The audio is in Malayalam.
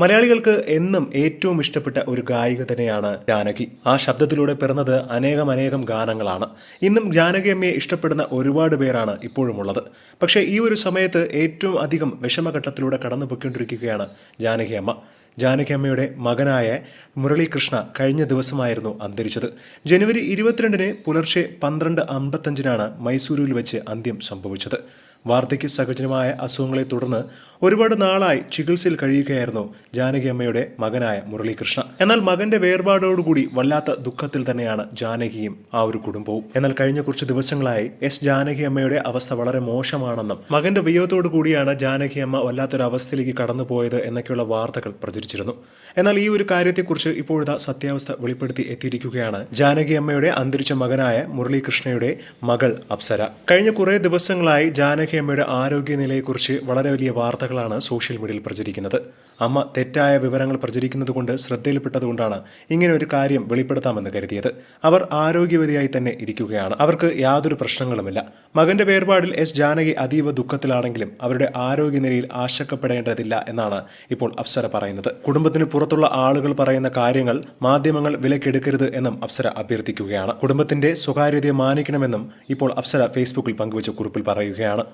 മലയാളികൾക്ക് എന്നും ഏറ്റവും ഇഷ്ടപ്പെട്ട ഒരു ഗായിക തന്നെയാണ് ജാനകി. ആ ശബ്ദത്തിലൂടെ പിറന്നത് അനേകം അനേകം ഗാനങ്ങളാണ്. ഇന്നും ജാനകി അമ്മയെ ഇഷ്ടപ്പെടുന്ന ഒരുപാട് പേരാണ് ഇപ്പോഴും ഉള്ളത് പക്ഷേ ഈ ഒരു സമയത്ത് ഏറ്റവും അധികം വിഷമഘട്ടത്തിലൂടെ കടന്നു പൊയ്ക്കൊണ്ടിരിക്കുകയാണ് ജാനകി അമ്മ. ജാനകി അമ്മയുടെ മകനായ മുരളീകൃഷ്ണ കഴിഞ്ഞ ദിവസമായിരുന്നു അന്തരിച്ചത്. ജനുവരി ഇരുപത്തിരണ്ടിന് പുലർച്ചെ പന്ത്രണ്ട് അമ്പത്തഞ്ചിനാണ് മൈസൂരുവിൽ വെച്ച് അന്ത്യം സംഭവിച്ചത്. വാർദ്ധക്യ സഹജനമായ അസുഖങ്ങളെ തുടർന്ന് ഒരുപാട് നാളായി ചികിത്സയിൽ കഴിയുകയായിരുന്നു ജാനകി അമ്മയുടെ മകനായ മുരളീകൃഷ്ണ. എന്നാൽ മകന്റെ വേർപാടോടുകൂടി വല്ലാത്ത ദുഃഖത്തിൽ തന്നെയാണ് ജാനകിയും ആ ഒരു കുടുംബവും. എന്നാൽ കഴിഞ്ഞ കുറച്ച് ദിവസങ്ങളായി എസ് ജാനകി അമ്മയുടെ അവസ്ഥ വളരെ മോശമാണെന്നും മകന്റെ വിയോഗത്തോടു കൂടിയാണ് ജാനകി അമ്മ വല്ലാത്തൊരു അവസ്ഥയിലേക്ക് കടന്നുപോയത് എന്നൊക്കെയുള്ള വാർത്തകൾ പ്രചരിച്ചിരുന്നു. എന്നാൽ ഈ ഒരു കാര്യത്തെക്കുറിച്ച് ഇപ്പോഴത്തെ സത്യാവസ്ഥ വെളിപ്പെടുത്തി എത്തിയിരിക്കുകയാണ് ജാനകി അമ്മയുടെ അന്തരിച്ച മകനായ മുരളീകൃഷ്ണയുടെ മകൾ അപ്സര. കഴിഞ്ഞ കുറേ ദിവസങ്ങളായി ജാനകി അമ്മയുടെ ആരോഗ്യനിലയെക്കുറിച്ച് വളരെ വലിയ വാർത്തകളാണ് സോഷ്യൽ മീഡിയയിൽ പ്രചരിക്കുന്നത്. അമ്മ തെറ്റായ വിവരങ്ങൾ പ്രചരിക്കുന്നതുകൊണ്ട് ശ്രദ്ധയിൽപ്പെട്ടതുകൊണ്ടാണ് ഇങ്ങനെ ഒരു കാര്യം വെളിപ്പെടുത്താമെന്ന് കരുതിയത്. അവർ ആരോഗ്യവതിയായി തന്നെ ഇരിക്കുകയാണ്. അവർക്ക് യാതൊരു പ്രശ്നങ്ങളുമില്ല. മകന്റെ വേർപാടിൽ എസ് ജാനകി അതീവ ദുഃഖത്തിലാണെങ്കിലും അവരുടെ ആരോഗ്യനിലയിൽ ആശങ്കപ്പെടേണ്ടതില്ല എന്നാണ് ഇപ്പോൾ അപ്സര പറയുന്നത്. കുടുംബത്തിന് പുറത്തുള്ള ആളുകൾ പറയുന്ന കാര്യങ്ങൾ മാധ്യമങ്ങൾ വിലക്കെടുക്കരുത് എന്നും അപ്സര അഭ്യർത്ഥിക്കുകയാണ്. കുടുംബത്തിന്റെ സ്വകാര്യതയെ മാനിക്കണമെന്നും ഇപ്പോൾ അപ്സര ഫേസ്ബുക്കിൽ പങ്കുവച്ച കുറിപ്പിൽ പറയുകയാണ്.